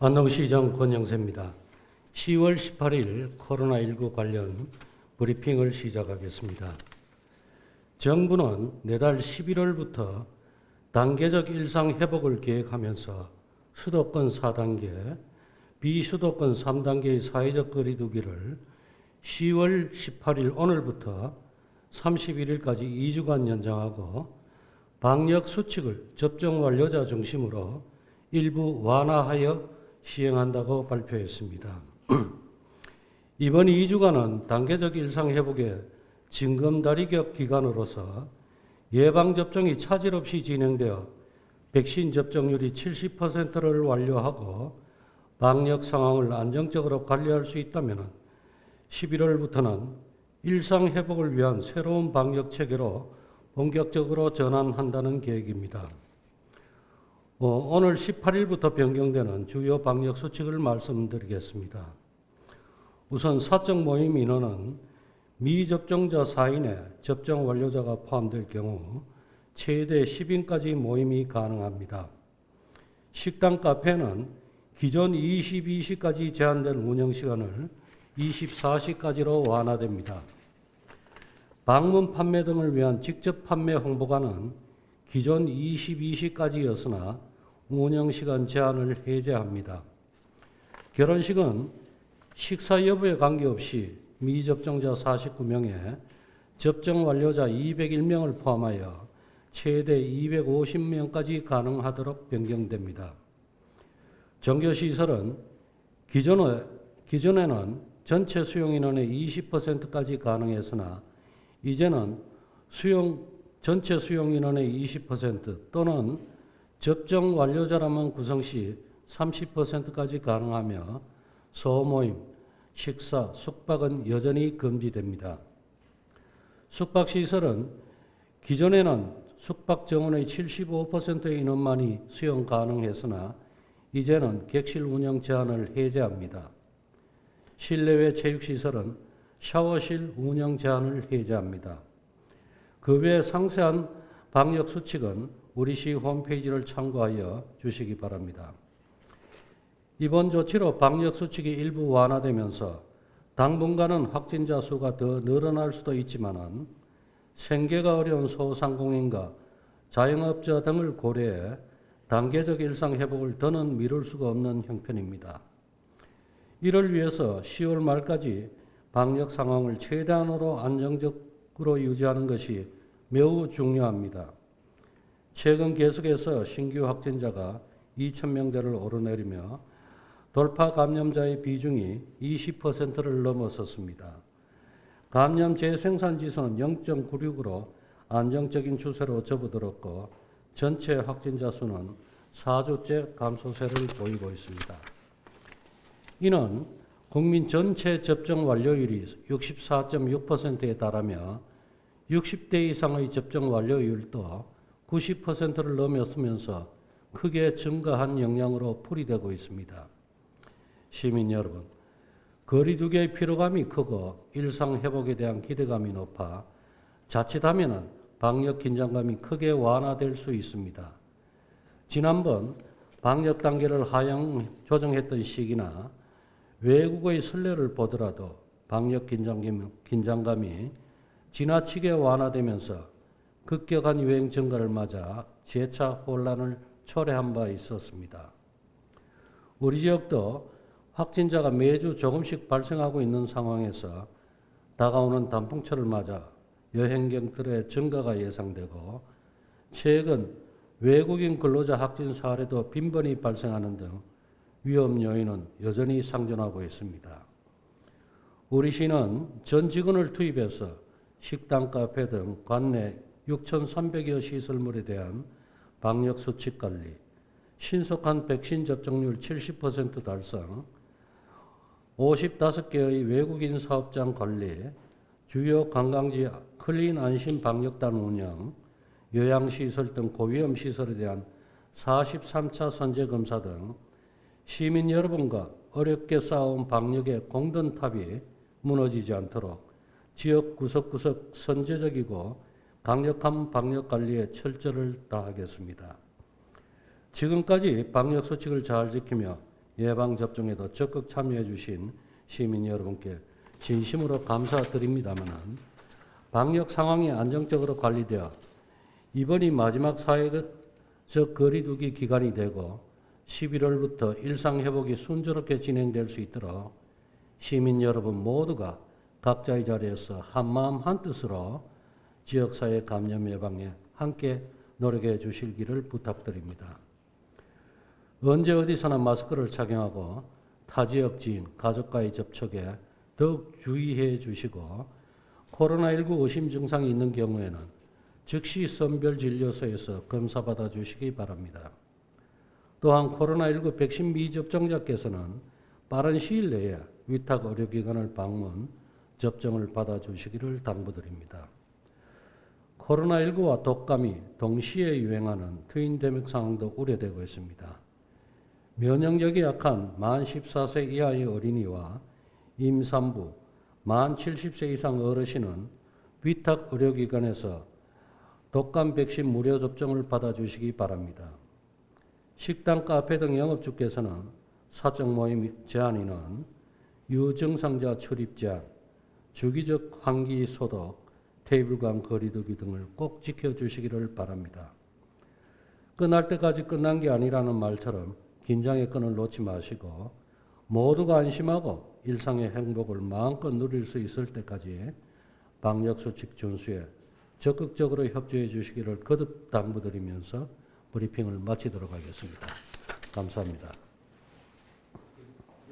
안동시장 권영세입니다. 10월 18일 코로나19 관련 브리핑을 시작하겠습니다. 정부는 내달 11월부터 단계적 일상 회복을 계획하면서 수도권 4단계, 비수도권 3단계의 사회적 거리두기를 10월 18일 오늘부터 31일까지 2주간 연장하고 방역 수칙을 접종 완료자 중심으로 일부 완화하여 시행한다고 발표했습니다. 이번 2주간은 단계적 일상 회복의 징검다리격 기간으로서 예방접종이 차질 없이 진행되어 백신 접종률이 70%를 완료하고 방역 상황을 안정적으로 관리할 수 있다면 11월부터는 일상 회복을 위한 새로운 방역 체계로 본격적으로 전환한다는 계획입니다. 어, 오늘 18일부터 변경되는 주요 방역 수칙을 말씀드리겠습니다. 우선 사적 모임 인원은 미접종자 4인에 접종 완료자가 포함될 경우 최대 10인까지 모임이 가능합니다. 식당 카페는 기존 22시까지 제한된 운영 시간을 24시까지로 완화됩니다. 방문 판매 등을 위한 직접 판매 홍보관은 기존 22시까지였으나 운영 시간 제한을 해제합니다. 결혼식은 식사 여부에 관계없이 미접종자 49명에 접종 완료자 201명을 포함하여 최대 250명까지 가능하도록 변경됩니다. 종교시설은 기존에, 기존에는 전체 수용 인원의 20%까지 가능했으나 이제는 수용 전체 수용 인원의 20% 또는 접종 완료자라면 구성 시 30%까지 가능하며 소모임, 식사, 숙박은 여전히 금지됩니다. 숙박시설은 기존에는 숙박 정원의 75%의 인원만이 수용 가능했으나 이제는 객실 운영 제한을 해제합니다. 실내외 체육시설은 샤워실 운영 제한을 해제합니다. 그 외 상세한 방역 수칙은 우리 시 홈페이지를 참고하여 주시기 바랍니다. 이번 조치로 방역 수칙이 일부 완화되면서 당분간은 확진자 수가 더 늘어날 수도 있지만은 생계가 어려운 소상공인과 자영업자 등을 고려해 단계적 일상 회복을 더는 미룰 수가 없는 형편입니다. 이를 위해서 10월 말까지 방역 상황을 최대한으로 안정적으로 유지하는 것이 매우 중요합니다. 최근 계속해서 신규 확진자가 2천명대를 오르내리며 돌파 감염자의 비중이 20%를 넘어섰습니다. 감염 재생산 지수는 0.96으로 안정적인 추세로 접어들었고 전체 확진자 수는 4주째 감소세를 보이고 있습니다. 이는 국민 전체 접종 완료율이 64.6%에 달하며 60대 이상의 접종 완료율도 90%를 넘었으면서 크게 증가한 영향으로 풀이되고 있습니다. 시민 여러분, 거리두기의 피로감이 크고 일상 회복에 대한 기대감이 높아 자칫하면 방역 긴장감이 크게 완화될 수 있습니다. 지난번 방역 단계를 하향 조정했던 시기나 외국의 선례를 보더라도 방역 긴장감이 지나치게 완화되면서 급격한 유행 증가를 맞아 재차 혼란을 초래한 바 있었습니다. 우리 지역도 확진자가 매주 조금씩 발생하고 있는 상황에서 다가오는 단풍철을 맞아 여행객들의 증가가 예상되고 최근 외국인 근로자 확진 사례도 빈번히 발생하는 등 위험 요인은 여전히 상존하고 있습니다. 우리 시는 전 직원을 투입해서 식당, 카페 등 관내 6,300여 시설물에 대한 방역 수칙 관리, 신속한 백신 접종률 70% 달성, 55개의 외국인 사업장 관리, 주요 관광지 클린 안심 방역단 운영, 요양시설 등 고위험 시설에 대한 43차 선제 검사 등 시민 여러분과 어렵게 쌓아온 방역의 공든탑이 무너지지 않도록 지역 구석구석 선제적이고 강력한 방역 관리에 철저를 다하겠습니다. 지금까지 방역 수칙을 잘 지키며 예방 접종에도 적극 참여해 주신 시민 여러분께 진심으로 감사드립니다마는 방역 상황이 안정적으로 관리되어 이번이 마지막 사회적 거리두기 기간이 되고 11월부터 일상 회복이 순조롭게 진행될 수 있도록 시민 여러분 모두가 각자의 자리에서 한마음 한뜻으로 지역사회 감염 예방에 함께 노력해 주실 기를 부탁드립니다. 언제 어디서나 마스크를 착용하고 타 지역 지인, 가족과의 접촉에 더욱 주의해 주시고 코로나19 의심 증상이 있는 경우에는 즉시 선별 진료소에서 검사받아 주시기 바랍니다. 또한 코로나19 백신 미접종자께서는 빠른 시일 내에 위탁 의료기관을 방문, 접종을 받아 주시기를 당부드립니다. 코로나19와 독감이 동시에 유행하는 트윈 데믹 상황도 우려되고 있습니다. 면역력이 약한 만 14세 이하의 어린이와 임산부, 만 70세 이상 어르신은 위탁 의료기관에서 독감 백신 무료 접종을 받아주시기 바랍니다. 식당, 카페 등 영업주께서는 사적 모임 제한이는 유증상자 출입 제한, 주기적 환기 소독, 테이블 간 거리두기 등을 꼭 지켜주시기를 바랍니다. 끝날 때까지 끝난 게 아니라는 말처럼 긴장의 끈을 놓지 마시고 모두가 안심하고 일상의 행복을 마음껏 누릴 수 있을 때까지 방역수칙 준수에 적극적으로 협조해 주시기를 거듭 당부드리면서 브리핑을 마치도록 하겠습니다. 감사합니다.